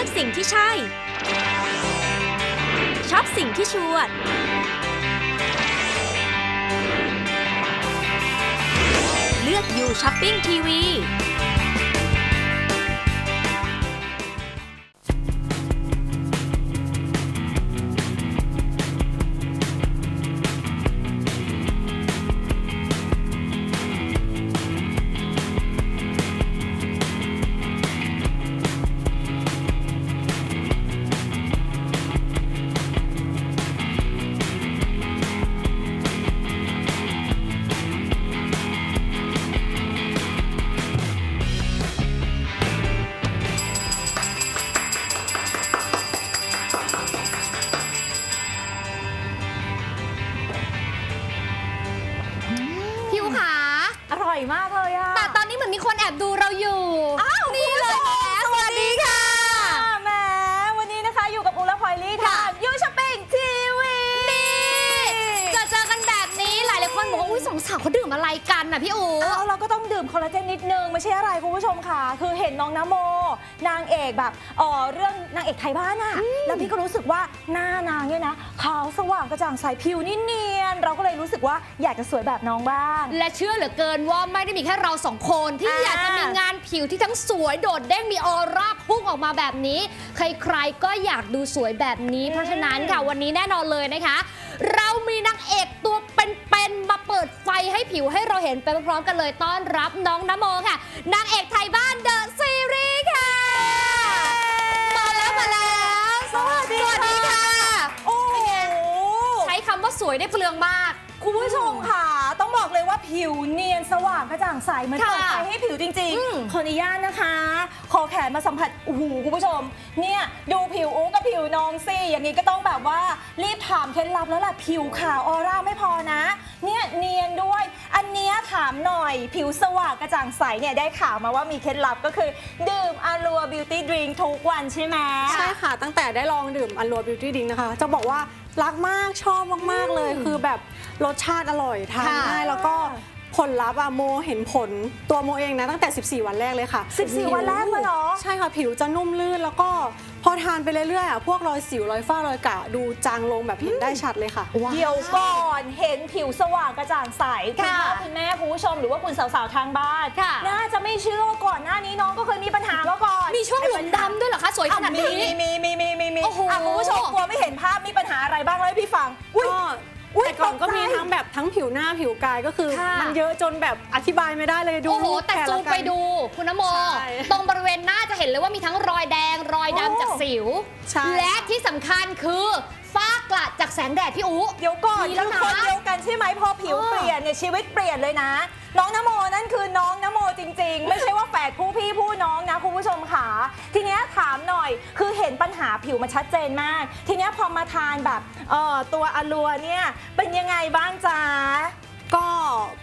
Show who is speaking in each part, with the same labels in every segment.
Speaker 1: ือกสิ่งที่ใช่ ชอบสิ่งที่ชวด เลือกอยู่ช้อปปิ้งทีวี
Speaker 2: พี่อู
Speaker 3: เอา
Speaker 2: เรา
Speaker 3: ก็ต้องดื่มคอลลาเจนนิดนึง ไม่ใช่อะไรคุณผู้ชมค่ะ คือเห็นน้องนโม นางเอกแบบเออเรื่องนางเอกไทยบ้านอะแล้วพี่ก็รู้สึกว่าหน้านางเนี่ยนะขาวสว่างกระจ่างใสผิวนี่เนียน เราก็เลยรู้สึกว่าอยากจะสวยแบบน้องบ้าง
Speaker 2: และเชื่อเหลือเกินว่าไม่ได้มีแค่เราสองคนที่
Speaker 3: อ่า
Speaker 2: อยากจะมีงานผิวที่ทั้งสวยโดดเด้งมีออร่าพุ่งออกมาแบบนี้ ใครๆก็อยากดูสวยแบบนี้ เพราะฉะนั้นค่ะวันนี้แน่นอนเลยนะคะ เรามีนางเอกตัวเป็นๆมาเปิดไฟให้ผิวให้เราเห็นไปพร้อมๆกันเลยต้อนรับน้องนโมค่ะ นางเอกไทยบ้านเดอะซีรีส์ค่ะ มาแล้วมาแล้ว
Speaker 3: สวัสดี
Speaker 2: สวัสดีค่ะ
Speaker 3: โอ้โห
Speaker 2: ใช้คำว่าสวยได้เปลืองมาก
Speaker 3: คุณผู้ชมค่ะ ต้องบอกเลยว่าผิวเนียนสว่างกระจ่างใสเหมือน
Speaker 2: ค่ะ
Speaker 3: เปิดไฟให้ผิวจริง
Speaker 2: อืม
Speaker 3: ๆขออนุญาตนะคะ ขอแขนมาสัมผัสโอ้โหคุณผู้ชม เนี่ยดูผิวอู้กับผิวน้องสิอย่างนี้ก็ต้องแบบว่ารีบถามเคล็ดลับแล้วล่ะผิวขาวออร่าไม่พอนะ เนี่ยเนียนด้วย อันเนี้ยถามหน่อย ผิวสว่างกระจ่างใสเนี่ยได้ข่าวมาว่ามีเคล็ดลับก็คือ ดื่มอารัวบิวตี้ดริงทุกวันใช่ไหม
Speaker 4: ใช่ค่ะ ตั้งแต่ได้ลองดื่มอัน u ัวบิวตี้ดิงนะคะ จะบอกว่ารักมากชอบมาก ๆ เลยคือแบบรสชาติอร่อยทาน
Speaker 2: ค่ะ
Speaker 4: ง่ายแล้วก็ผลลัพธ์อะโมเห็นผลตัวโมเองนะตั้งแต่ 14 วันแรกเลยค่ะ
Speaker 3: 14 วันแรกเลยเหรอ
Speaker 4: ใช่ค่ะผิวจะนุ่มลื่นแล้วก็พอทานไปเรื่อยๆอะพวกรอยสิวรอยฝ้ารอยกระดูจางลงแบบเห็นได้ชัดเลยค่ะ
Speaker 3: เดี๋ยวก่อนเห็นผิวสว่างกระจ่างใสคุณ
Speaker 2: ค่ะ
Speaker 3: พ่อคุณแม่คุณผู้ชมหรือว่าคุณสาวๆทางบ้าน
Speaker 2: ค่ะ
Speaker 3: น่าจะไม่เชื่อว่าก่อนหน้านี้น้องก็เคยมีปัญหามาก่อน
Speaker 2: มีช่วงหลุมดำด้วยเหรอคะสวยข
Speaker 3: อะ
Speaker 2: นาด
Speaker 3: มี
Speaker 2: นี้
Speaker 3: มีมีมีมีมี
Speaker 2: โอ้โห
Speaker 3: อะคุณผู้ชมกลัวไม่เห็นภาพมีปัญหาอะไรบ้างเล่าให้พี่ฟัง อุ้ย
Speaker 4: ก็
Speaker 3: อุ๊ย
Speaker 4: แต่ก่อนก็
Speaker 3: ตกใจ
Speaker 4: มีทั้งแบบทั้งผิวหน้าผิวกายก็คือ
Speaker 2: ค่ะ
Speaker 4: มันเยอะจนแบบอธิบายไม่ได้เลยดู
Speaker 2: โอ้โห
Speaker 4: รูป
Speaker 2: แต่
Speaker 4: ค่
Speaker 2: ซู
Speaker 4: ละ
Speaker 2: ม
Speaker 4: กัน
Speaker 2: ไปดูคุณนโม
Speaker 4: ใช่
Speaker 2: ตรงบริเวณหน้าจะเห็นเลยว่ามีทั้งรอยแดงรอย
Speaker 3: โอ้
Speaker 2: ดำจากสิว
Speaker 4: ใช่
Speaker 2: และที่สำคัญคือ ฝ้ากระจากแสงแดดพี่อู
Speaker 3: เดี๋ยวก่อน
Speaker 2: มีแล้วนะ
Speaker 3: คือคนเดียวกันใช่ไหมพอผิว
Speaker 2: เออ
Speaker 3: เปลี่ยนเนี่ยชีวิตเปลี่ยนเลยนะ น้องนโมนั่นคือน้องนโมจริง ๆ ไม่ใช่ว่าแฝดผู้พี่ผู้น้องนะคุณผู้ชมค่ะ ทีเนี้ยถามหน่อยคือเห็นปัญหาผิวมันชัดเจนมาก ทีเนี้ยพอมาทานแบบเอ่อตัวอลัวเนี่ยเป็นยังไงบ้างจ๊ะ
Speaker 4: ก็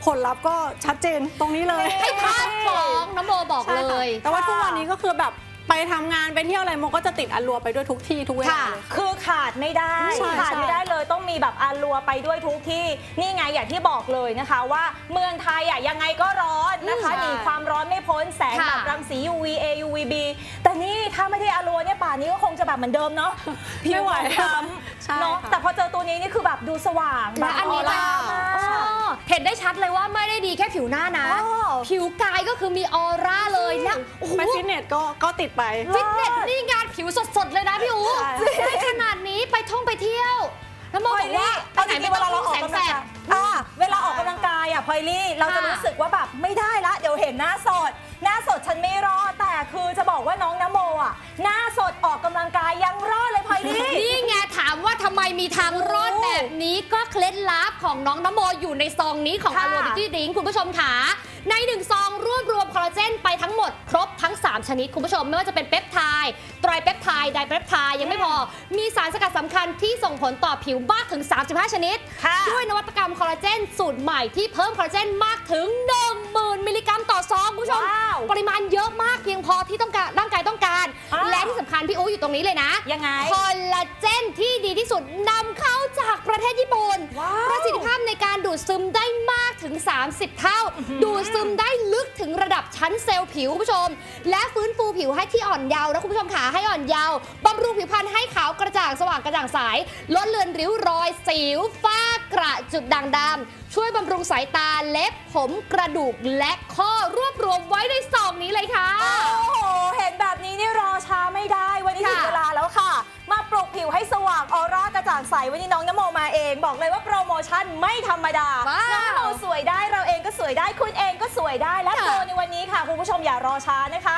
Speaker 4: ผลลัพธ์ก็ชัดเจนตรงนี้เลย
Speaker 2: ให้ภาพฟ้องน้ำโมบอก
Speaker 4: ใช่
Speaker 2: เล
Speaker 4: ค่ะ
Speaker 2: ย
Speaker 4: แต่ว่าทุกวันนี้ก็คือแบบ ไปทำงานไปเที่ยวอะไรโมก็จะติดอันรัวไปด้วยทุกที่ทุกเวลา
Speaker 2: ค่ะ
Speaker 4: เลย
Speaker 3: คือขาดไม่ได้
Speaker 4: ใช่
Speaker 3: ขาด
Speaker 4: ใช่
Speaker 3: ไม่ได้เลยต้องมีแบบอารัวไปด้วยทุกที่นี่ไงอย่างที่บอกเลยนะคะว่าเมืองไทยอะยังไงก็ร้อนนะคะ
Speaker 4: อืม
Speaker 3: หนีความร้อนไม่พ้นแสง
Speaker 2: ค่ะ
Speaker 3: แบบรังสี UVA UVB แต่นี่ถ้าไม่ได้อารัวเนี่ยป่านนี้ก็คงจะแบบเหมือนเดิมเนาะผิ
Speaker 4: ไม่
Speaker 3: ว
Speaker 4: ไหว
Speaker 3: คล้
Speaker 4: ใช่ำ
Speaker 3: เนาะ
Speaker 4: ค่ะ
Speaker 3: แต่พอเจอตัวนี้นี่คือแบบดูสว่างแบ
Speaker 2: และ
Speaker 3: บ
Speaker 2: อันนี้
Speaker 3: ออร่า
Speaker 2: ล่ะ
Speaker 3: มาก
Speaker 2: อ๋อเห็นได้ชัดเลยว่าไม่ได้ดีแค่ผิวหน้านะ
Speaker 3: อ๋อ
Speaker 2: ผิวกายก็คือมีออร่าเลยและโอ้โห
Speaker 4: ไปฟิตเนสก็ก็ติดไป
Speaker 2: ฟิตเนสนี่งานผิวสดๆเลยนะพี่อู
Speaker 4: ใช่
Speaker 2: ได้ขนาดนี้ไปท่องไปเที่ยว แล้วโม
Speaker 3: พ
Speaker 2: บ
Speaker 3: ล
Speaker 2: อ
Speaker 3: อย
Speaker 2: กว่า
Speaker 3: ลี่
Speaker 2: ไป
Speaker 3: เอา
Speaker 2: ไห
Speaker 3: จ
Speaker 2: น
Speaker 3: ริ
Speaker 2: ไม่
Speaker 3: งๆเว
Speaker 2: ต้
Speaker 3: ลา
Speaker 2: อง
Speaker 3: เราออก
Speaker 2: แสง
Speaker 3: กำ
Speaker 2: แส
Speaker 3: ลัง
Speaker 2: บ
Speaker 3: กาย อ่าเวลาออกกำลังกายอะพลอยลี่เราจะ
Speaker 2: ค่ะ
Speaker 3: รู้สึกว่าแบบไม่ได้ละ เดี๋ยวเห็นหน้าสด หน้าสดฉันไม่รอดแต่คือจะบอกว่าน้องนโมอะหน้าสดออกกำลังกายยังรอดเลยพลอยลี่
Speaker 2: นี่ไงถามว่าทำไมมีทางรอด
Speaker 3: โอ้
Speaker 2: แบบนี้ก็เคล็ดลับของน้องนโมอยู่ในซองนี้ของ
Speaker 3: ค่ะ
Speaker 2: อารูบิตี้ดิงคุณผู้ชมค่ะ ในหนึ่งซองรวบรวมคอลลาเจนไปทั้งหมดครบทั้ง 3 ชนิด คุณผู้ชม ไม่ว่าจะเป็นเปปไทด์ไตรเปปไทด์ไดเปปไทด์ยังไม่พอ มีสารสกัดสำคัญที่ส่งผลต่อผิวมากถึง 35 ชนิด
Speaker 3: ค่ะ
Speaker 2: ด้วยนวัตกรรมคอลลาเจนสูตรใหม่ที่เพิ่มคอลลาเจนมากถึง 10,000 มิลลิกรัมต่อซองคุณผู้ชม
Speaker 3: ว้าว
Speaker 2: ปริมาณเยอะมากเพียงพอที่ต้องการร่างกายต้องการ
Speaker 3: อ้าว
Speaker 2: และที่สำคัญพี่อู๋อยู่ตรงนี้เลยนะ
Speaker 3: ยังไง
Speaker 2: คอลลาเจนที่ดีที่สุดนำเข้าจากประเทศญี่ปุ่น
Speaker 3: ว้าว
Speaker 2: ประสิทธิภาพในการดูดซึมได้มากถึง 30 เท่า ดูดซึมได้ลึกถึงระดับชั้นเซลล์ผิวคุณผู้ชม และฟื้นฟูผิวให้ที่อ่อนเยาว์นะคุณผู้ชมขาให้อ่อนเยาว์บำรุงผิวพรรณให้ขาวกระจ่างสว่างกระจ่างใสลดเลือนริ้วรอยสิวฝ้ากระจุดด่างดำช่วยบำรุงสายตาเล็บผมกระดูกและข้อรวบรวมไว้ในซองนี้เลยค่ะ
Speaker 3: โอ้โห เห็นแบบนี้นี่รอช้าไม่ได้ วันนี้ถึง
Speaker 2: ค่ะ
Speaker 3: เวลาแล้วค่ะ มาปลุกผิวให้สว่างออร่ากระจ่างใส วันนี้น้องนโมมาเอง บอกเลยว่าโปรโมชั่นไม่ธรรมดา
Speaker 2: ว้าว
Speaker 3: น้องนโมสวยได้เราเองก็สวยได้คุณเองก็สวยได้และ
Speaker 2: ค่ะ
Speaker 3: โปรในวันนี้ค่ะคุณผู้ชมอย่ารอช้านะคะ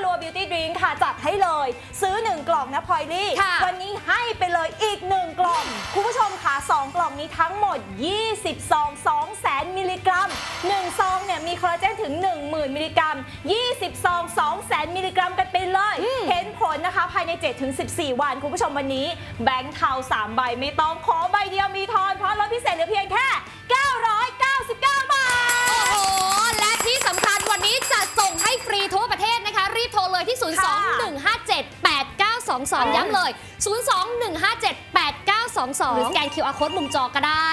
Speaker 3: เพราะ Allure Beauty Drink ค่ะ จัดให้เลย ซื้อ 1 กล่องนะพลอยลี่
Speaker 2: ค่ะ
Speaker 3: วันนี้ให้ไปเลยอีก 1 กล่อง คุณผู้ชมค่ะ 2 กล่องนี้ทั้งหมด 20 ซอง 2 แสนมิลลิกรัม 1 ซองเนี่ยมีคอลลาเจนถึง 10,000 มิลลิกรัม 20 ซอง 2 แสนมิลลิกรัมกันไปเลย เห็นผลนะคะภายใน 7-14 วัน คุณผู้ชมวันนี้ แบงค์เทา3 ใบไม่ต้องขอใบเดียวมีทอน เพราะลดพิเศษเหลือเพียงแค่ 999 บาท
Speaker 2: โอ้โห และที่สำคัญวันนี้จะส่งให้ฟรีทั่วประเทศนะคะ รีบโทรเลยที่
Speaker 3: ค่ะ
Speaker 2: 021578922 ย้ำเลย 021578922 หรือสแกน QR Code มุมจอก็ได้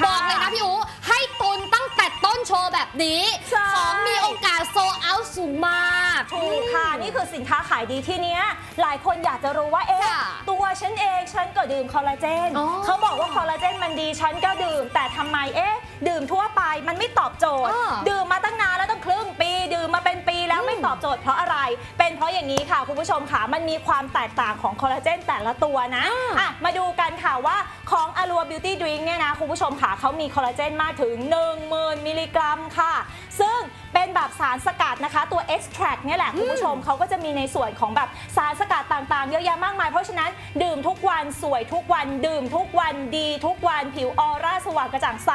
Speaker 3: ค่ะ
Speaker 2: บอกเลยนะพี่อูให้ตุนตั้งแต่ต้นโชว์แบบนี้
Speaker 3: ใช่
Speaker 2: ของมีโอกาสโซเอาสูงมาก
Speaker 3: ถูกค่ะ นี่คือสินค้าขายดีที่เนี้ย หลายคนอยากจะรู้ว่าเอ๊ะ
Speaker 2: ค่ะ
Speaker 3: ตัวฉันเองฉันก็ดื่มคอลลาเจน
Speaker 2: อ๋อ
Speaker 3: เขาบอกว่าคอลลาเจนมันดีฉันก็ดื่ม แต่ทำไมเอ๊ะ ดื่มทั่วไปมันไม่ตอบโจทย์
Speaker 2: อ่า
Speaker 3: ดื่มมาตั้งนานแล้วตั้งครึ่งปี ดื่มมาเป็นปีแล้ว ไม่ตอบโจทย์เพราะอะไร เป็นเพราะอย่างนี้ค่ะคุณผู้ชมค่ะมันมีความแตกต่างของคอลลาเจนแต่ละตัวนะอะมาดูกันค่ะว่าของ Allure Beauty Drink เนี่ยนะคุณผู้ชมค่ะเขามีคอลลาเจนมากถึง 10,000 มิลลิกรัมค่ะ ซึ่งเป็นแบบสารสกัดนะคะตัว extract เนี่ยแหละคุณผู้ชมเขาก็จะมีในส่วนของแบบสารสกัดต่างๆ เยอะแยะมากมาย เพราะฉะนั้นดื่มทุกวันสวยทุกวัน ดื่มทุกวันดีทุกวันผิวออร่าสว่างกระจ่างใส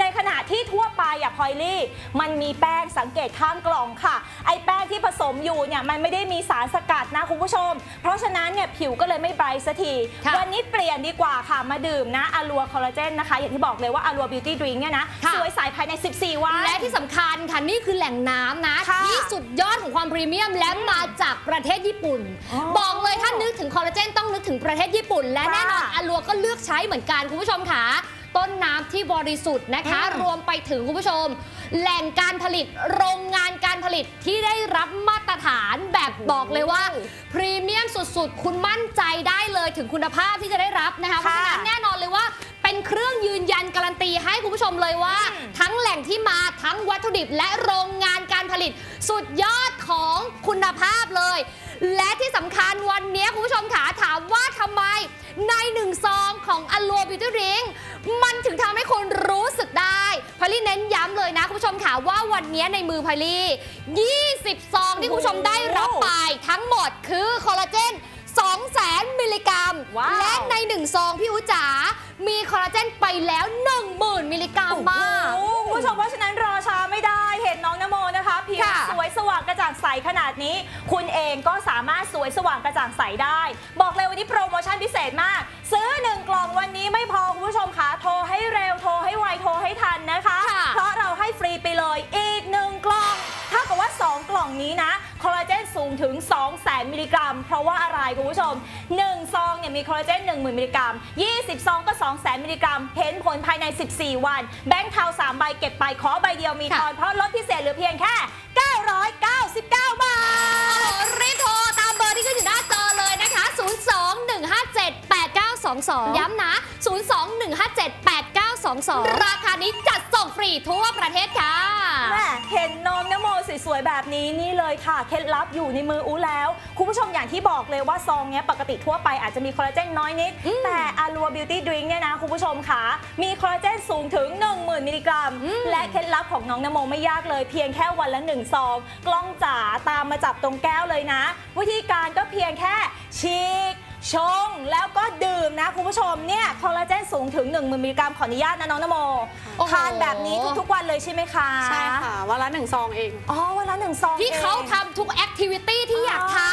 Speaker 3: ในขณะที่ทั่วไปอะพลอยลี่ มันมีแป้งสังเกตข้างกล่องค่ะไอ้แป้งที่ผสมอยู่เนี่ยมันไม่ได้มีสารสกัดนะคุณผู้ชม เพราะฉะนั้นเนี่ยผิวก็เลยไม่ไบรท์สักที
Speaker 2: ค่ะ
Speaker 3: วันนี้เปลี่ยนดีกว่าค่ะมาดื่มนะอ l ัวคอลลาเจนนะคะ อย่างที่บอกเลยว่าอ l ัวบิวตี้ดริงเนี่ยนะ
Speaker 2: ค่ะ
Speaker 3: สวยใสภายใน 14 วัน
Speaker 2: และที่สำคัญค่ะนี่คือแหล่งน้ำนะ
Speaker 3: ค่ะ
Speaker 2: ที่สุดยอดของความพรีเมียมและมาจากประเทศญี่ปุ่น
Speaker 3: อ๋อ
Speaker 2: บอกเลยถ้านึกถึงคอลลาเจนต้องนึกถึงประเทศญี่ปุ่น และ
Speaker 3: ค่ะ
Speaker 2: แน่นอนอาลัวก็เลือกใช้เหมือนกันคุณผู้ชมค่ะ ต้นน้ำที่บริสุทธิ์นะคะ
Speaker 3: อืม
Speaker 2: รวมไปถึงคุณผู้ชม แหล่งการผลิตโรงงานการผลิตที่ได้รับมาตรฐานแบบบอกเลยว่าพรีเมียมสุดๆ คุณมั่นใจได้เลยถึงคุณภาพที่จะได้รับนะคะเพราะฉะนั้นแน่นอนเลยว่าเป็นเครื่องยืนยันการันตีให้คุณผู้ชมเลยว่า ทั้งแหล่งที่มาทั้งวัตถุดิบและโรงงานการผลิต สุดยอดของคุณภาพเลย และที่สำคัญวันนี้คุณผู้ชมขาถามว่าทำไมในหนึ่งซองของอ l ลัวบิวตี้ริง มันถึงทำให้คนรู้สึกได้พลี่เน้นย้ำเลยนะคุณผู้ชมค่ะว่าวันนี้ในมือพลี่ 20 ซองที่คุณผู้ชมได้รับไปทั้งหมดคือคอลลาเจน 2แสนมิลลิกรัม
Speaker 3: ว้าว
Speaker 2: และในหนึ่งซองพี่อูจ๋า มีคอลลาเจนไปแล้ว 10,000 มิลลิกรัมมาก
Speaker 3: โอ้โหคุณผู้ชมเพราะฉะนั้นรอช้าไม่ได้เห็นน้องนโมนะคะผิว
Speaker 2: ค่ะ
Speaker 3: สวยสว่างกระจ่างใสขนาดนี้ คุณเองก็สามารถสวยสว่างกระจ่างใสได้ บอกเลยวันนี้โปรโมชั่นพิเศษมาก ซื้อ1กล่องวันนี้ไม่พอคุณผู้ชมคะโทรให้เร็วโทรให้ไวโทรให้ทันนะคะ
Speaker 2: ค่ะ
Speaker 3: เพราะเราให้ฟรีไปเลยอีก1กล่องถ้ากับว่า 2 กล่องนี้นะคอลลาเจนสูงถึง2แสนมิลลิกรัม เพราะว่าอะไรคุณผู้ชม 1 ซองเนี่ยมีคอลลาเจน 10,000 มิลลิกรัม 20 ซองก็2แสนมิลลิกรัม เห็นผลภายใน 14 วัน แบงค์เทา3ใบเก็บไปขอใบเดียวมีทอนเพราะลดพิเศษเหลือเพียงแค่ 999 บาท
Speaker 2: รีบโทรตามเบอร์ที่ขึ้นอยู่หน้าจอเลยนะคะ 021578922 ย้ำนะ 021578922 ราคานี้จัดส่งฟรีทั่วประเทศค่ะ
Speaker 3: แม่เห็นน้องนโมสวยๆแบบนี้นี่เลยค่ะ เคล็ดลับอยู่ในมืออูแล้ว คุณผู้ชมอย่างที่บอกเลยว่าซองเนี้ยปกติทั่วไปอาจจะมีคอลลาเจนน้อยนิด
Speaker 2: อืม
Speaker 3: แต่อาลัวบิวตี้ดริงเนี่ยนะคุณผู้ชมค่ะ มีคอลลาเจนสูงถึง 10,000 มิลลิกรัม
Speaker 2: อืม
Speaker 3: และเคล็ดลับของน้องนโมไม่ยากเลย เพียงแค่วันละ1ซอง กล้องจ๋าตามมาจับตรงแก้วเลยนะ วิธีการก็เพียงแค่ฉีก ชงแล้วก็ดื่มนะคุณผู้ชมเนี่ยคอลลาเจนสูงถึง 10,000มิลลิกรัมขออนุญาตนะน้องนโม
Speaker 2: โอ้โห
Speaker 3: ทานแบบนี้ทุกๆวันเลยใช่ไหมคะ
Speaker 4: ใช่ค่ะวันละหนึ่งซองเอง
Speaker 3: อ๋อวันละหนึ่งซอง
Speaker 2: ที่เขา
Speaker 3: อง
Speaker 2: ทำทุกแอคทิวิตี้ที่อยากท
Speaker 3: อ๋อ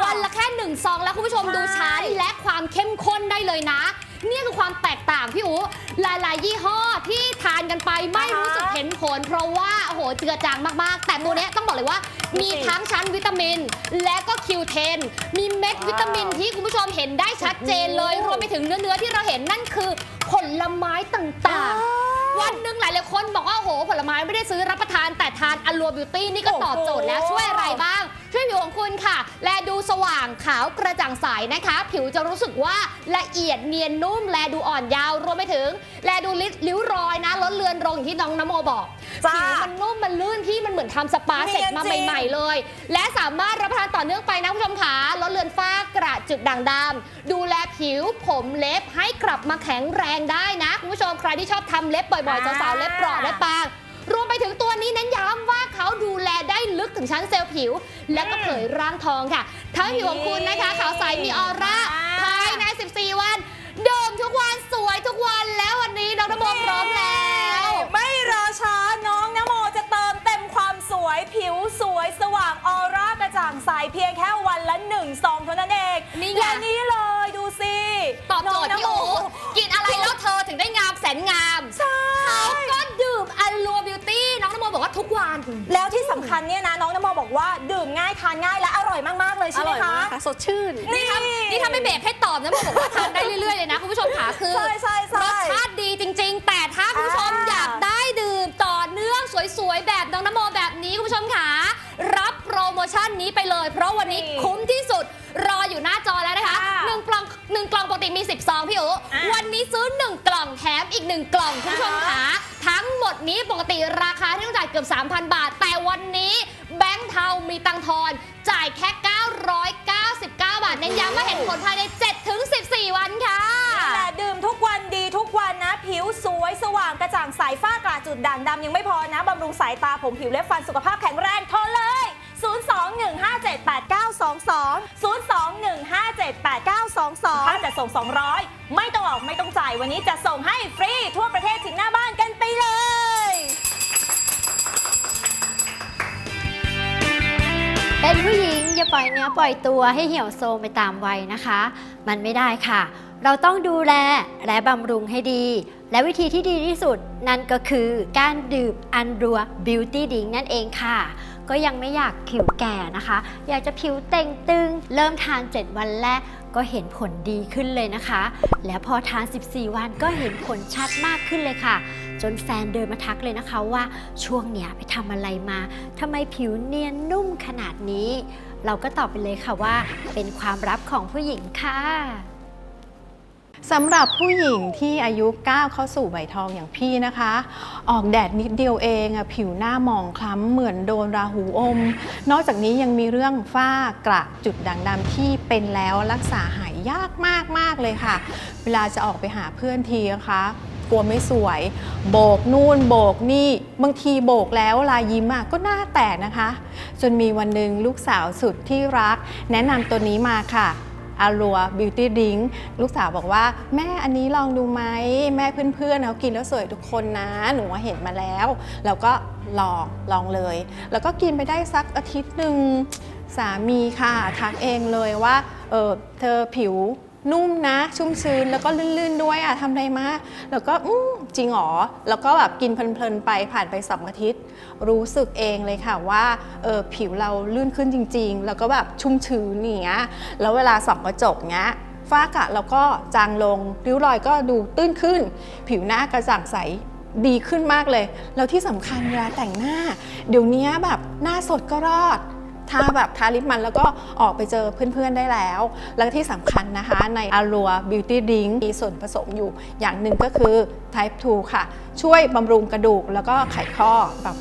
Speaker 3: ำ
Speaker 2: วันละแค่หนึ่งซองแล้วคุณผู้ชม
Speaker 3: ใช่
Speaker 2: ดูชั้นและความเข้มข้นได้เลยนะเนี่ยคือความแตกต่างพี่อูหลาย ๆ ยี่ห้อที่ทานกันไปไม่รู้สึกเห็นผล เพราะว่าโอ้โหเจือจางมาก ๆ แต่ตัวเนี้ยต้องบอกเลยว่า มีทั้งชั้นวิตามิน และก็คิวเทนมีเม็ดวิตามินที่คุณผู้ชมเห็นได้ชัดเจนเลย รวมไปถึงเนื้อ ๆ ที่เราเห็นนั่นคือผลไม้ต่างๆวันหนึ่งหลายๆคนบอกว่าโอ้โหผลไม้ไม่ได้ซื้อรับประทานแต่ทานอ l ลัวบิวตี้นี่ก็ตอบโจทย์แล้วช่วยอะไรบ้างช่วยผิวของคุณค่ะ และดูสว่างขาวกระจ่างใสนะคะ ผิวจะรู้สึกว่าละเอียดเนียนนุ่ม และดูอ่อนเยาว์รวมไปถึง และดูลิริ้วรอยนะลดเลือนลงอย่างที่น้องนโมบอก
Speaker 3: จ้า
Speaker 2: ผิวมันนุ่มมันลื่นที่มันเหมือนทำสปาเสร็จมา
Speaker 3: เนียนจริง
Speaker 2: ใหม่ๆเลย และสามารถรับประทานต่อเนื่องไปนะคุณผู้ชมขาลดเลือนฝ้ากระจุดด่างดำดูแลผิวผมเล็บให้กลับมาแข็งแรงได้นะคุณผู้ชมใครที่ชอบทำเล็บบ่อยๆสาวๆเล็บเปราะเล็บปาง รวมไปถึงตัวนี้เน้นย้ำว่า เขาดูแลได้ลึกถึงชั้นเซลล์ผิว และก็เผยร่างทองค่ะ ทั้งผิวของคุณนะคะขาวใสมีออร่า
Speaker 3: อ่า
Speaker 2: ภายใน 14 วัน เดิมทุกวันสวยทุกวันแล้ววันนี้น้องนโมพร้อมแล้ว
Speaker 3: ไม่รอช้าน้องนโมจะเติมเต็มความสวยผิวสวยสว่างออร่ากระจ่างใสเพียงแค่วันละหนึ่งซองเท่านั้นเอง
Speaker 2: นี่ไง
Speaker 3: และนี่เลยดูสิ
Speaker 2: ตอบโจทย์
Speaker 3: น้ง
Speaker 2: พี่โอกินอะไรแล้วเธอถึงได้งามแสนงาม
Speaker 3: ใช่
Speaker 2: เขาก็ดื่มอัลลัวบิวตี้น้องน โมบอกว่าทุกวัน
Speaker 3: แล้วที่สำคัญเนี่ยนะน้องนโมบอกว่าดื่มง่ายทานง่ายและอร่อยมากๆเลย
Speaker 4: อ
Speaker 3: ใช่ไหม
Speaker 4: ร่อย
Speaker 3: คะ
Speaker 4: มากค่ะสดชื่น
Speaker 2: นี่ถ้านี่ถ้าไม่เบรกให้ตอบนะโมบอกว่าทานได้เรื่อยๆเลยนะคุณผู้ชมขาคือ
Speaker 3: ใช่ใช่ใช่
Speaker 2: รสชาติดีจริง ๆ แต่ถ้าคุณผู้ชม
Speaker 3: อ่า
Speaker 2: อยากได้ดื่มต่อเนื่องสวยๆ แบบน้องนโมแบบนี้คุณผู้ชมขารับโปรโมชั่นนี้ไปเลย เพราะวันนี้คุ้มที่สุด รออยู่หน้าจอแล้วนะคะ
Speaker 3: ค่ะ
Speaker 2: หนึ่งกล่องหนึ่งกล่องปกติมี 10ซองพี่โอ
Speaker 3: อะ
Speaker 2: วันนี้ซื้อ 1 กล่องแถมอีก 1 กล่องคุณผู้ชมขาทั้งหมดนี้ปกติราคาที่ต้องจ่ายเกือบ 3,000 บาท แต่วันนี้แบงค์เทามีตังค์ทอน จ่ายแค่ 999 บาทเน้นย้ำว่าเห็นผลภายใน 7-14 วันค่ะ
Speaker 3: นี่แหละดื่มทุกวันดีทุกวันนะ ผิวสวยสว่างกระจ่างใสฝ้ากระจุดด่างดำยังไม่พอนะบำรุงสายตาผมผิวเล็บฟันสุขภาพแข็งแรงโทรเลย 021578922 021578922ถ้าจะส่ง 200 ไม่ต้องออกไม่ต้องจ่าย วันนี้จะส่งให้ฟรีทั่วประเทศถึงหน้าบ้านกันไปเลย
Speaker 5: เป็นผู้หญิงอย่าปล่อยเนื้อปล่อยตัวให้เหี่ยวโซมไปตามวัยนะคะ มันไม่ได้ค่ะ เราต้องดูแลและบำรุงให้ดี และวิธีที่ดีที่สุดนั่นก็คือการดื่มอันรัวบิวตี้ดิงนั่นเองค่ะ ก็ยังไม่อยากผิวแก่นะคะ อยากจะผิวเต่งตึง เริ่มทาน 7 วันแรกก็เห็นผลดีขึ้นเลยนะคะ แล้วพอทาน 14 วันก็เห็นผลชัดมากขึ้นเลยค่ะ จนแฟนเดินมาทักเลยนะคะว่าช่วงเนี้ยไปทำอะไรมาทำไมผิวเนียนนุ่มขนาดนี้ เราก็ตอบไปเลยค่ะว่า เป็นความลับของผู้หญิงค่ะ
Speaker 6: สำหรับผู้หญิงที่อายุก้าวเข้าสู่ใบทองอย่างพี่นะคะ ออกแดดนิดเดียวเองอะผิวหน้าหมองคล้ำเหมือนโดนราหูอม นอกจากนี้ยังมีเรื่องฝ้ากระจุดด่างดำที่เป็นแล้วรักษาหายยากมากมากเลยค่ะ เวลาจะออกไปหาเพื่อนทีนะคะกลัวไม่สวย โบกนู่นโบกนี่บางทีโบกแล้วลายยิ้มอะก็หน้าแตกนะคะ จนมีวันหนึ่งลูกสาวสุดที่รัก แนะนำตัวนี้มาค่ะ อารัวบิวตี้ดิงลูกสาวบอกว่า แม่อันนี้ลองดูไหมแม่เพื่อนๆเขากินแล้วสวยทุกคนนะ หนูว่าเห็นมาแล้ว แล้วก็ลองลองเลย แล้วก็กินไปได้สักอาทิตย์หนึ่งสามีค่ะทักเองเลยว่าเออเธอผิว นุ่มนะ ชุ่มชื้นแล้วก็ลื่นๆด้วยอะทำอะไรมา แล้วก็อืมจริงหรอ แล้วก็แบบกินเพลินๆไปผ่านไปสองอาทิตย์ รู้สึกเองเลยค่ะว่าเออผิวเราลื่นขึ้นจริง ๆ แล้วก็แบบชุ่มชื้นอย่างเงี้ยแล้วเวลาส่องกระจกเงี้ยฝ้ากระเราก็จางลงริ้วรอยก็ดูตื้นขึ้น ผิวหน้ากระจ่างใสดีขึ้นมากเลย แล้วที่สำคัญเวลาแต่งหน้า เดี๋ยวนี้แบบหน้าสดก็รอด ทาแบบทาลิปมันแล้วก็ออกไปเจอเพื่อนๆได้แล้ว แล้วที่สำคัญนะคะใน a l u a Beauty Drink มีส่วนผสมอยู่อย่างหนึ่งก็คือ Type 2 ค่ะ ช่วยบำรุงกระดูกแล้วก็ไขข้อแบบ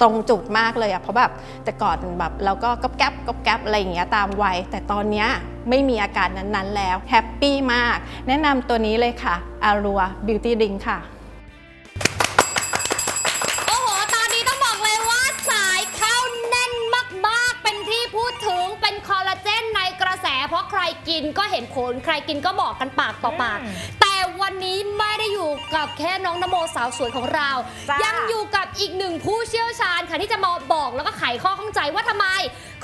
Speaker 6: ตรงจุดมากเลยอะเพราะแบบแต่ก่อนแบบเราก็ก๊อบแก๊บก๊อบแก๊บอะไรอย่างเงี้ยตามวัยแต่ตอนเนี้ยไม่มีอาการนั้นๆแล้วแฮปปี้มาก แนะนำตัวนี้เลยค่ะ a l u a Beauty Drink ค่ะ
Speaker 2: กินก็เห็นผล ใครกินก็บอกกันปากต่อปาก
Speaker 3: อืม
Speaker 2: แต่วันนี้ไม่ได้อยู่กับแค่น้องนโมสาวสวยของเรา
Speaker 3: จ้ายั
Speaker 2: ยังอยู่กับอีกหนึ่งผู้เชี่ยวชาญค่ะที่จะมาบอกแล้วก็ไขข้อข้องใจว่าทำไม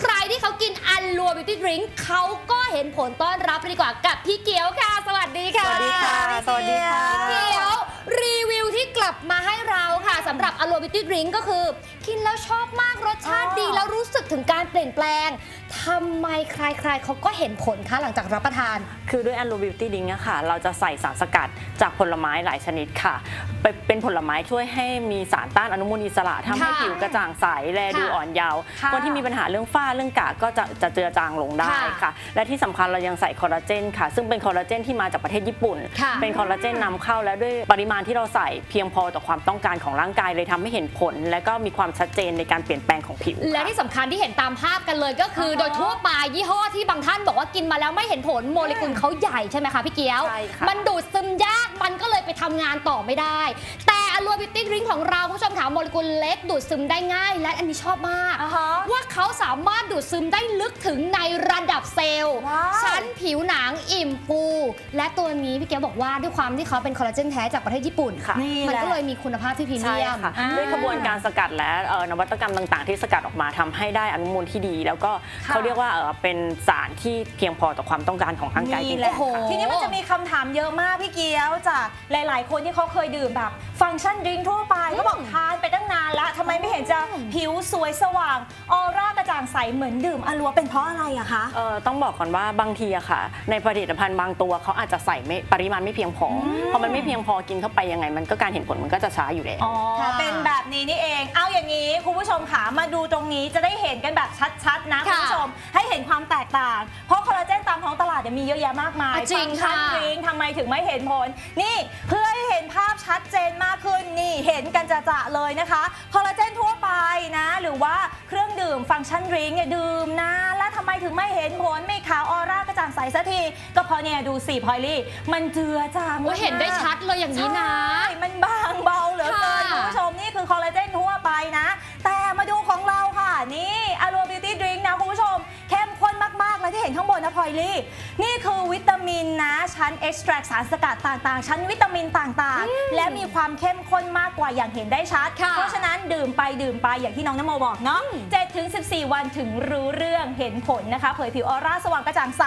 Speaker 2: ใครที่เขากินอันลัวบิวตี้ดริงเขาก็เห็นผลต้อนรับดีกว่ากับพี่เกียวค่ะ สวัสดีค่ะ
Speaker 3: สวัสดีค่ะ
Speaker 4: สวัสดีค่ะ
Speaker 2: เกียวรีวิวที่ที่กลับมาให้เราค่ะสำหรับอ l ล Beauty Drink ก็คือ กินแล้วชอบมากรสชาติ
Speaker 3: อ๋อ
Speaker 2: ดีแล้วรู้สึกถึงการเปลี่ยนแปลงทำไมใครๆเขาก็เห็นผลคะหลังจากรับประทาน
Speaker 7: คือด้วย a อ l ล Beauty Drink อะค่ะ เราจะใส่สารสกัดจากผลไม้หลายชนิดค่ะไปเป็นผลไม้ช่วยให้มีสารต้านอนุมูลอิสระทำให้
Speaker 2: ค่ะ
Speaker 7: ผิวกระจ่างใสแลดู
Speaker 2: ค่ะ
Speaker 7: อ่อนเยาว์
Speaker 3: ค่ะ
Speaker 7: คนที่มีปัญหาเรื่องฝ้าเรื่องกระก็จะจะเจือจางลงได้
Speaker 2: ค่ะ
Speaker 7: ค่ะ และที่สำคัญเรายังใส่คอลลาเจนค่ะ ซึ่งเป็นคอลลาเจนที่มาจากประเทศญี่ปุ่น
Speaker 2: ค่ะ
Speaker 7: เป็นคอลลาเจนนำเข้าและด้วยปริมาณที่เราใส่เพียงพอต่อความต้องการของร่างกายเลยทำให้เห็นผล และก็มีความชัดเจนในการเปลี่ยนแปลงของผิว
Speaker 2: และ
Speaker 7: ค่ะ
Speaker 2: ที่สำคัญที่เห็นตามภาพกันเลยก็คือ โดยทั่วไปยี่ห้อที่บางท่านบอกว่ากินมาแล้วไม่เห็นผลโมเลกุลเขาใหญ่ใช่ไหมคะพี่เกียว
Speaker 7: ใช่ค่ะ
Speaker 2: มันดูดซึมยากมันก็เลยไปทำงานต่อไม่ได้ แต่อ l ล Beauty Drink ของเราคุณผู้ชมถามโมเลกุลเล็กดูดซึมได้ง่าย และอันนี้ชอบมาก
Speaker 3: อ่าฮะ
Speaker 2: ว่าเขาสามารถดูดซึมได้ลึกถึงในระดับเซลล์
Speaker 3: ว้าว
Speaker 2: ชั้นผิวหนังอิ่มฟูและตัวนี้พี่เกียวบอกว่าด้วยความที่เขาเป็นคอลลาเจนแท้จากประเทศญี่ปุ่น
Speaker 7: ค่ะ
Speaker 3: นี่
Speaker 2: มัน
Speaker 3: แหละ
Speaker 2: ก็เลยมีคุณภาพที่พรี
Speaker 7: ใช่
Speaker 2: เมียม
Speaker 7: ค่ะ
Speaker 3: อ่า
Speaker 7: ด้วยกระบวนการสกัดและเอ่อนวัตกรรมต่าง ๆ ที่สกัดออกมาทำให้ได้อนุมูลที่ดี แล้วก็
Speaker 3: ค่ะ
Speaker 7: เขาเรียกว่าเอ่อเป็นสารที่เพียงพอต่อความต้องการของร่างกายจริ
Speaker 3: นี่
Speaker 7: ง
Speaker 3: แหละ
Speaker 7: ๆค่ะ
Speaker 3: ทีนี้มันจะมีคำถามเยอะมากพี่เกียวจากหลาย ๆ คนที่เขาเคยดื่มแบบฟังก์ชันดริงก์ทั่วไปก็บอกทานไปตั้งนานละทำไมไม่เห็นจะผิวสวยสว่างออร่ากระจ่างใสเหมือนดื่มอลัวเป็นเพราะอะไรอะคะ
Speaker 7: เอ่อต้องบอกก่อนว่าบางทีอะค่ะ ในผลิตภัณฑ์บางตัวเขาอาจจะใส่ไม่ปริมาณไม่เพียงพออพอมันไม่เพียงพอกินเข้าไปยังไง มันก็การเห็นผลมันก็จะช้าอยู่แล้ว
Speaker 3: อ๋อ
Speaker 2: ค่ะ
Speaker 3: เป็นแบบนี้นี่เอง เอาอย่างนี้คุณผู้ชมขามาดูตรงนี้จะได้เห็นกันแบบชัดๆนะคุณ
Speaker 2: ค่ะ
Speaker 3: ผู้ชม ให้เห็นความแตกต่าง เพราะคอลลาเจนตามท้องตลาดเนี่ยมีเยอะแยะมากมาย
Speaker 2: อะจริง
Speaker 3: ฟัก์ชัน
Speaker 2: ค่ะ
Speaker 3: ดริงก์ทำไมถึงไม่เห็นผล นี่เพื่อให้เห็นภาพชัดเจนมากขึ้นนี่เห็นกันจะๆเลยนะคะ คอลลาเจนทั่วไปนะ หรือว่าเครื่อง ดื่มฟังก์ชันดริงก์เนี่ยดื่มนะแล้วทำไมถึงไม่เห็นผลไม่ขาวออร่ากระจ่างใสสักทีก็เพราะเนี่ยดูสิพลอยลี่ มันเจือจาง
Speaker 2: โอ้ยเห็นได้ชัดเลยอย่างนี้นะ
Speaker 3: ใช่มันบางเบาเหลือเกิน
Speaker 2: ค่ะ
Speaker 3: คุณผู้ชมนี่คือคอลลาเจนทั่วไปนะ แต่มาดูของเราค่ะนี่อ l ัวบิวตี้ดริงนะคุณผู้ชม เข้มข้น มากๆแล้วที่เห็นข้างบนนะพลอยลี่นี่คือวิตามินนะ ชั้นเอ็กซ์แทรสารสกัดต่างๆ ชั้นวิตามินต่างๆ และมีความเข้มข้นมากกว่าอย่างเห็นได้ชัด
Speaker 2: ค่ะ
Speaker 3: เพราะฉะนั้นดื่มไปดื่มไปอย่างที่น้องนโมบอกเนาะ7ถึง14วันถึงรู้เรื่องเห็นผลนะคะ เผยผิวออร่าสว่างกระจ่างใส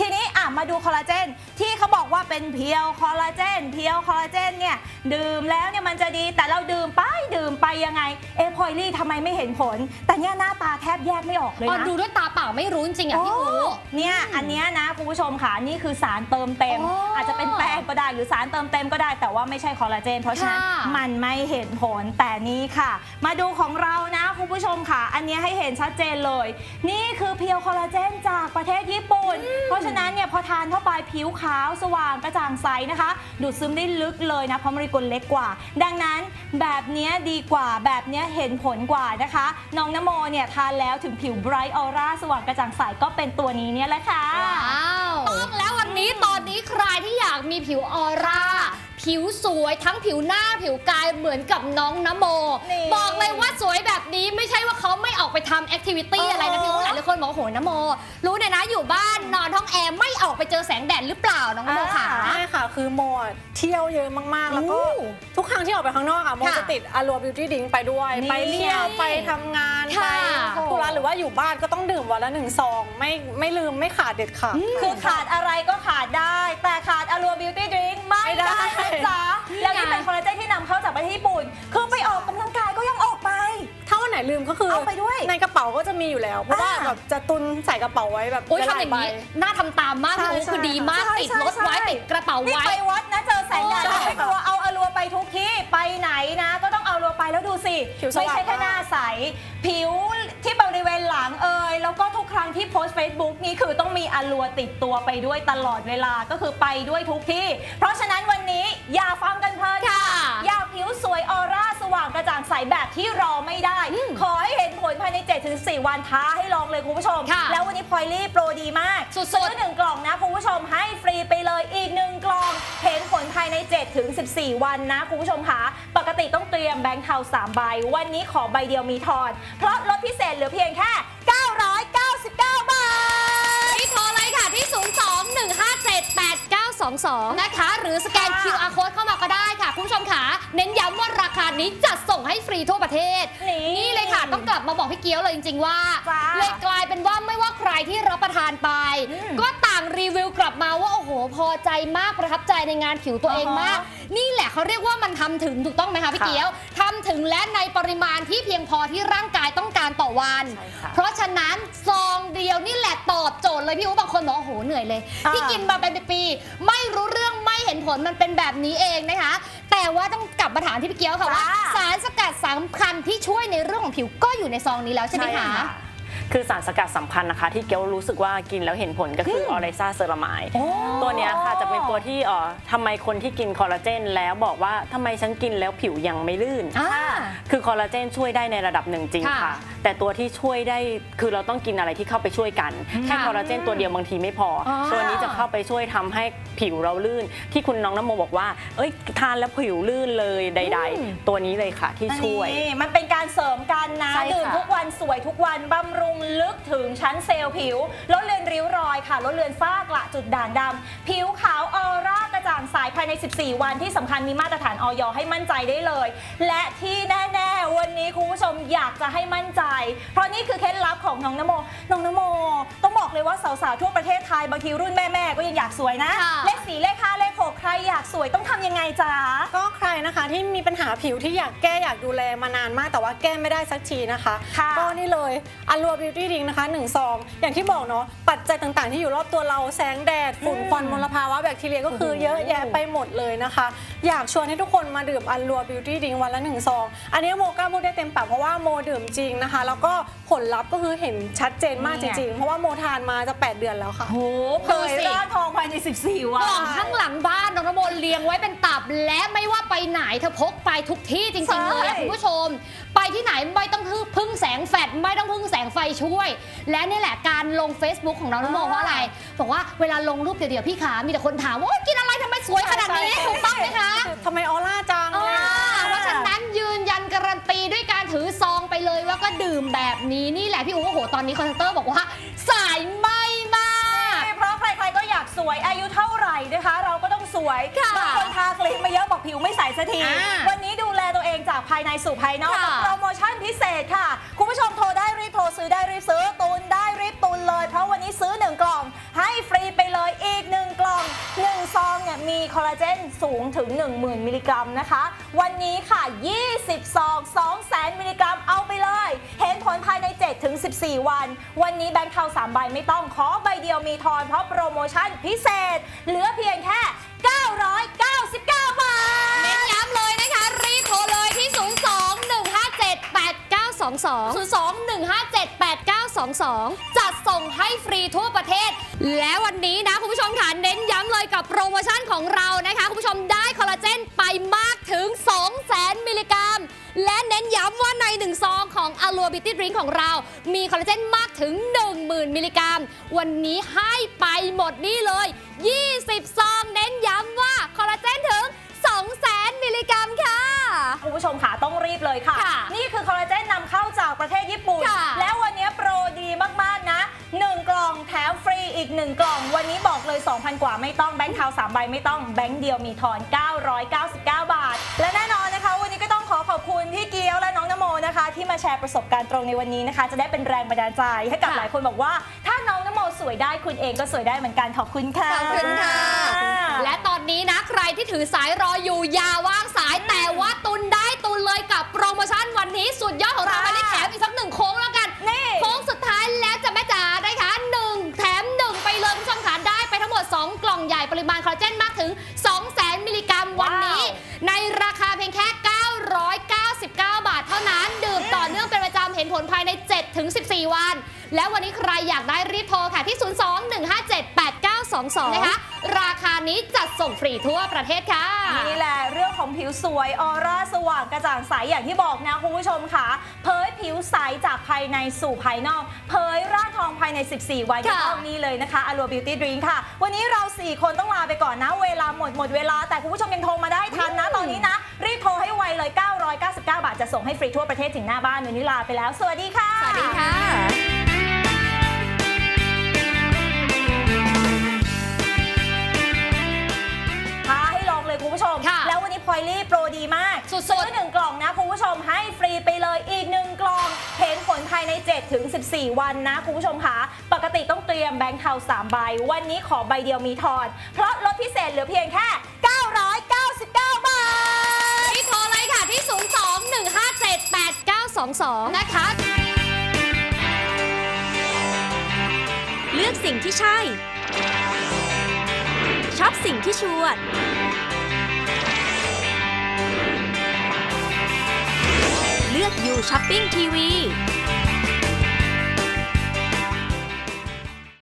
Speaker 3: ทีนี้อะมาดูคอลลาเจนที่เขาบอกว่าเป็นเพียวคอลลาเจนเพียวคอลลาเจนเนี่ยดื่มแล้วเนี่ยมันจะดีแต่เราดื่มไปดื่มไปยังไงเอะพลอยลี่ทำไมไม่เห็นผล แต่เนี่ยหน้าตาแทบแยกไม่ออกเลย
Speaker 2: อ๋อ
Speaker 3: นะ
Speaker 2: ดูด้วยตาเปล่าไม่รู้จริงๆอะพี่อู
Speaker 3: โเนี่ยอันเนี้ยนะคุณผู้ชมค่ะนี่คือสารเติมเต็ม
Speaker 2: อ๋ออ
Speaker 3: อาจจะเป็นแป้งก็ได้หรือสารเติมเต็มก็ได้ แต่ว่าไม่ใช่คอลลาเจน เพราะฉะนั้น
Speaker 2: ค่ะ
Speaker 3: มันไม่เห็นผลแต่นี่ค่ะ มาดูของเรานะคุณผู้ชมค่ะ อันเนี้ยให้เห็นชัดเจนเลย นี่คือเพียวคอลลาเจนจากประเทศญี่ปุ่น เพราะฉะนั้นเนี่ยพอทานเข้าไปผิวขาวสว่างกระจ่างใสนะคะ ดูดซึมได้ลึกเลยนะเพราะโมเลกุลเล็กกว่า ดังนั้นแบบเนี้ยดีกว่าแบบเนี้ยเห็นผลกว่านะคะน้องนโมเนี่ยทานแล้วถึงผิวไบรท์ออร่าสว่างกระจ่างใสก็เป็นตัวนี้เนี่ยแหละค่ะ
Speaker 2: ว้าว ต้องแล้ววันนี้ตอนนี้ใครที่อยากมีผิวออร่า ผิวสวยทั้งผิวหน้าผิวกายเหมือนกับน้องนโม
Speaker 3: นี่
Speaker 2: บอกเลยว่าสวยแบบนี้ไม่ใช่ว่าเขาไม่ออกไปทำแอคทิวิตี้
Speaker 3: เอออ
Speaker 2: อะไรนะพี่อูหลายๆคนบอกว่าโหนโม รู้เนี่ยนะอยู่บ้านนอนห้องแอร์ไม่ออกไปเจอแสงแดดหรือเปล่าน้องนโมค่ะ
Speaker 3: อ่า
Speaker 4: ใช่ค่ะ คือโมอะเที่ยวเยอะมาก ๆ แล้วก็
Speaker 2: อู้
Speaker 4: ทุกครั้งที่ออกไปข้างนอกอะโม
Speaker 2: ค่ะ
Speaker 4: จะติดอ l ัวบิวตี้ดิงไปด้วย
Speaker 3: นี่
Speaker 4: ไปเที่ยวไปทำงาน
Speaker 2: ค่ะ
Speaker 4: ไปธุระหรือว่าอยู่บ้านก็ต้องดื่มวันละหนึ่งซอง ไม่ไม่ลืมไม่ขาดเด็ดขาด
Speaker 3: คือขาดอะไรก็ขาดได้ แต่ขาดอ l ัวบิวตี้ดริงไม่
Speaker 4: ไม่ได้
Speaker 3: ได้นะจ๊ะแล้วนี่เป็นคอลลาเจนที่นำเข้าจากประเทศญี่ปุ่น คือไปออกกำลังกาย
Speaker 4: ไหนลืมก็คือ
Speaker 3: เอาไปด้วย
Speaker 4: ในกระเป๋าก็จะมีอยู่แล้วเพราะว่า
Speaker 3: อ่า
Speaker 4: แบบจะตุนใส่กระเป๋าไว้แบบ
Speaker 2: โอ้ย
Speaker 4: ห
Speaker 2: ทำ
Speaker 4: ลา
Speaker 2: อยย่าง
Speaker 4: ใบ
Speaker 2: นี้น่าทำตามมาก
Speaker 4: ใช่
Speaker 2: พี่อู
Speaker 4: ใช่
Speaker 2: คือดีมาก
Speaker 3: ใช่
Speaker 2: ติด
Speaker 3: ใช่
Speaker 2: รถไว้
Speaker 3: ใช่
Speaker 2: ติดกระเป๋า
Speaker 3: นี่
Speaker 2: ไว้
Speaker 3: ไปวัดนะเจอแสงแดด
Speaker 2: ใช่
Speaker 3: ไม่กลัวเอาอลัวไปทุกที่ไปไหนนะ ก็ต้องเอาอลัวไปแล้วดูสิ
Speaker 4: ผิวส
Speaker 3: ไม่
Speaker 4: ว่าง
Speaker 3: ใช่แค่หน้าใสผิวที่บริเวณหลังเอ่ยแล้วก็ทุกครั้งที่โพสต์ Facebook นี่คือต้องมีอลัวติดตัวไปด้วยตลอดเวลาก็คือไปด้วยทุกที่ เพราะฉะนั้นวันนี้อย่าฟังกันเพลิน
Speaker 2: ค่ะ
Speaker 3: อยากผิวสวยออร่าส ว่างกระจ่างใสแบบที่รอไม่ได้ ขอให้เห็นผลภายใน 7-4 วันท้าให้ลองเลยคุณผู้ชม
Speaker 2: ค่ะ
Speaker 3: แล้ววันนี้พลอยลี่โปรดีมาก
Speaker 2: สุดๆ
Speaker 3: ซื้อหนึ่งกล่องนะคุณผู้ชมให้ฟรีไปเลยอีกหนึ่งกล่อง เห็นผลภายใน 7-14 วันนะคุณผู้ชมค่ะปกติต้องเตรียมแบงค์เทา3ใบ วันนี้ขอใบเดียวมีทอน เพราะลดพิเศษเหลือเพียงแค่999 ที่
Speaker 2: 0 2 1 5 7 8 9 2 2 นะคะ หรือสแกน QR code เข้ามาก็ได้ค่ะ คุณผู้ชมค่ะเน้นย้ำว่าราคานี้จัดส่งให้ฟรีทั่วประเทศ
Speaker 3: นี่
Speaker 2: เลยค่ะ ต้องกลับมาบอกพี่เกียวเลยจริง ๆ ว่าเลยกลายเป็นว่าไม่ว่าใครที่รับประทานไปก็ต่างรี พอใจมากประทับใจในงานผิวตัวเองมาก นี่แหละเขาเรียกว่ามันทำถึงถูกต้องไหมคะพี่
Speaker 7: ค่ะ
Speaker 2: เกียวทำถึงและในปริมาณที่เพียงพอที่ร่างกายต้องการต่อวัน
Speaker 7: ใช่ค่ะ
Speaker 2: เพราะฉะนั้นซองเดียวนี่แหละตอบโจทย์เลยพี่อู๋บางคนบอกว่าโอ้โหเหนื่อยเลย
Speaker 3: อ่า
Speaker 2: ที่กินมาเป็นปีๆไม่รู้เรื่องไม่เห็นผลมันเป็นแบบนี้เองนะคะ แต่ว่าต้องกลับมาถามที่พี่เกียวค่ะว่า สารสกัดสำคัญที่ช่วยในเรื่องของผิวก็อยู่ในซองนี้แล้วใช่ไหมคะ
Speaker 7: คือสารสกัดสำคัญนะคะ ที่เกียวรู้สึกว่ากินแล้วเห็นผลก็คือออเรซ่าเซรามายตัวเนี้ยค่ะจะเป็นตัวที่เอ่อทำไมคนที่กินคอลลาเจนแล้วบอกว่าทำไมฉันกินแล้วผิวยังไม่ลื่น
Speaker 2: อ่า
Speaker 7: คือคอลลาเจนช่วยได้ในระดับหนึ่งจริง
Speaker 2: ค่ะ
Speaker 7: ค่ะแต่ตัวที่ช่วยได้คือเราต้องกินอะไรที่เข้าไปช่วยกัน แค่คอลลาเจนตัวเดียวบางทีไม่พออ
Speaker 2: อ
Speaker 7: ตัวนี้จะเข้าไปช่วยทำให้ผิวเราลื่น ที่คุณน้องน้ำโมบอกว่า เอ้ยทานแล้วผิวลื่นเลยใด ๆ ตัวนี้เลยค่ะที่ช่วย
Speaker 3: นี่มันเป็นการเสริมกันนะ
Speaker 7: ใช่ค่ะ
Speaker 3: ดื่มทุกวันสวยทุกวันบำรุงลึกถึงชั้นเซลล์ผิว ลดเลือนริ้วรอยค่ะ ลดเลือนฝ้ากระจุดด่างดำ ผิวขาวออร่ากระจ่างใสภายใน 14 วันที่สำคัญมีมาตรฐานออยให้มั่นใจได้เลย และที่แน่ๆ วันนี้คุณผู้ชมอยากจะให้มั่นใจ เพราะนี่คือเคล็ดลับของน้องนโม น้องนโม ต้องบอกเลยว่าสาวๆทั่วประเทศไทยบางทีรุ่นแม่ๆก็ยังอยากสวยนะ
Speaker 2: ค่ะ
Speaker 3: เลขสี่เลขห้าเลขหกใครอยากสวยต้องทำยังไงจ๊ะ
Speaker 4: ก็ใครนะคะที่มีปัญหาผิวที่อยากแก้อยากดูแลมานานมากแต่ว่าแก้ไม่ได้สักทีนะคะ
Speaker 3: ค่ะ
Speaker 4: ก็นี่เลยอัลลัวบิวตี้ดิงนะคะ1ซองอย่างที่บอกเนาะปัจจัยต่างๆ ที่อยู่รอบตัวเราแสงแดดฝุ่นควันมลภาวะแบคทีเรียก็คือเยอะแยะไปหมดเลยนะคะ อยากชวนให้ทุกคนมาดื่มอัลลัวบิวตี้ดิงวันละ1ซองอันนี้โมกล้าพูดได้เต็มปากเพราะว่าโมดื่มจริงนะคะ แล้วก็ผลลัพธ์ก็คือเห็นชัดเจนมากจริงๆ เพราะว่าโมทานมาจะ 8 เดือนแล้วค่ะ
Speaker 3: โอ้เผยร่างทองภายใน 14 วั
Speaker 2: ก
Speaker 3: น
Speaker 2: ล่องข้างหลังบ้านน้องนโมเรียงไว้เป็นตับและไม่ว่าไปไหนเธอพกไปทุกที่จริงๆเลยอะ
Speaker 3: ใช่
Speaker 2: คุณผู้ชม ไปที่ไหนไม่ต้องพึ่งแสงแฟลชไม่ต้องพึ่งแสงไฟช่วย และนี่แหละการลง Facebook ของน้องนโมเพราะอะไร บอกว่าเวลาลงรูปเดี๋ยวๆพี่ขามีแต่คนถามว่าโอ๊ยกินอะไรทำไมสวยขนาดนี้ถูกต้องไหมคะ
Speaker 4: ทำไมออร่าจัง
Speaker 2: อ่าเพราะฉะนั้นยืนยันการันตีด้วยการถือซองไปเลยว่าก็ดื่มแบบนี้นี่แหละพี่อู๋โอ้โหตอนนี้คอนเซนเตอร์บอกว่าสายไหมมาก
Speaker 3: เพราะใครๆก็อยากสวยอายุเท่าไหร่นะคะ เราก็ต้องสวย
Speaker 2: ค่ะ
Speaker 3: บางคนทาครีมมาเยอะบอกผิวไม่ใสสักที
Speaker 2: อ่า
Speaker 3: วันนี้ดูแลตัวเอง จากภายในสู่ภายนอก
Speaker 2: ค่ะ
Speaker 3: กับโปรโมชั่นพิเศษค่ะ คุณผู้ชมโทรได้รีบโทรซื้อได้รีบซื้อตุนได้รีบตุนเลย เพราะวันนี้ซื้อ 1 กล่อง ให้ฟรีไปเลยอีก 1 กล่อง 1 ซองเนี่ยมีคอลลาเจนสูงถึง 10,000 มิลลิกรัมนะคะ วันนี้ค่ะ 20 ซอง 200,000 มิลลิกรัมเอาไปเลย เห็นผลภายใน7ถึง14 วัน วันนี้แบงค์เทา3ใบไม่ต้องขอใบเดียวมีทอนเพราะโปรโมชั่นพิเศษ เหลือเพียงแค่ 999 บาท
Speaker 2: เน้นย้ำเลยนะคะ รีบโทรเลยที่02 157 8922 02 157 8922 จัดส่งให้ฟรีทั่วประเทศ และวันนี้นะคุณผู้ชมค่ะเน้นย้ำเลยกับโปรโมชั่นของเรานะคะ คุณผู้ชมได้คอลลาเจนไปมากถึง 200,000 มิลลิกรัม และเน้นย้ำว่าใน 1 ซองของ a l u a Beauty Drink ของเรา มีคอลลาเจนมากถึง 10,000 มิลลิกรัม วันนี้ให้ไปหมดนี่เลย 20 ซอง เน้นย้ำว่าคอลลาเจนถึง 200,000 มิลลิกรัมค่ะ
Speaker 3: คุณผู้ชมค่ะต้องรีบเลยค่ะ
Speaker 2: ค่ะ
Speaker 3: นี่คือคอลลาเจนนำเข้าจากประเทศญี่ปุ่น
Speaker 2: ค่ะ
Speaker 3: แล้ววันนี้โปรดีมาก ๆ นะ 1 กล่องแถมฟรีอีก 1 กล่อง วันนี้บอกเลย 2,000 กว่าไม่ต้องแบงค์เทา3ใบไม่ต้องแบงค์เดียวมีทอน 999 บาท และแน่นอนนะคะ วันนี้ก็ต้อง ขอขอบคุณพี่เกียวและน้องนโมนะคะ ที่มาแชร์ประสบการณ์ตรงในวันนี้นะคะ จะได้เป็นแรงบันดาลใจให้กับ
Speaker 2: ค่ะ
Speaker 3: หลายคนบอกว่า ถ้าน้องนโมสวยได้คุณเองก็สวยได้เหมือนกันขอบคุณค่ะ
Speaker 2: ขอบคุณค่ะ และตอนนี้นะใครที่ถือสายรออยู่อย่าว่างสายแต่ว่าตุนได้ตุนเลยกับโปรโมชั่นวันนี้สุดยอดของเรา
Speaker 3: ค่ะ
Speaker 2: ไม่ได้แถมอีกสักหนึ่ง 02-157-8922นะคะราคานี้จัดส่งฟรีทั่วประเทศค่ะ
Speaker 3: นี่แหละเรื่องของผิวสวยออร่าสว่างกระจ่างใสอย่างที่บอกนะคุณผู้ชมค่ะ เผยผิวใสจากภายในสู่ภายนอก เผยร่างทองภายใน 14 วันก็
Speaker 2: ค่ะ
Speaker 3: ต้องนี่เลยนะคะ a l u a Beauty Drink ค่ะ วันนี้เรา 4 คนต้องลาไปก่อนนะ เวลาหมดหมดเวลา แต่คุณผู้ชมยังโทรมาได้ทันนะตอนนี้นะ รีบโทรให้ไวเลย 999 บาทจะส่งให้ฟรีทั่วประเทศถึงหน้าบ้านวันนี้ลาไปแล้ว สวัสดีค่ะ
Speaker 2: สวัสดีค่ะ
Speaker 3: 7ถึง14 วันนะคุณผู้ชมค่ะปกติต้องเตรียมตรียมแบงค์เทา3ใบ วันนี้ขอใบเดียวมีทอน เพราะลดพิเศษเหลือเพียงแค่ 999 บาท
Speaker 2: ที่โทรเลยค่ะที่ 02-157-8922 นะคะ
Speaker 1: เลือกสิ่งที่ใช่ช็อปสิ่งที่ชวดเลือกอยู่ช้อปปิ้งทีวี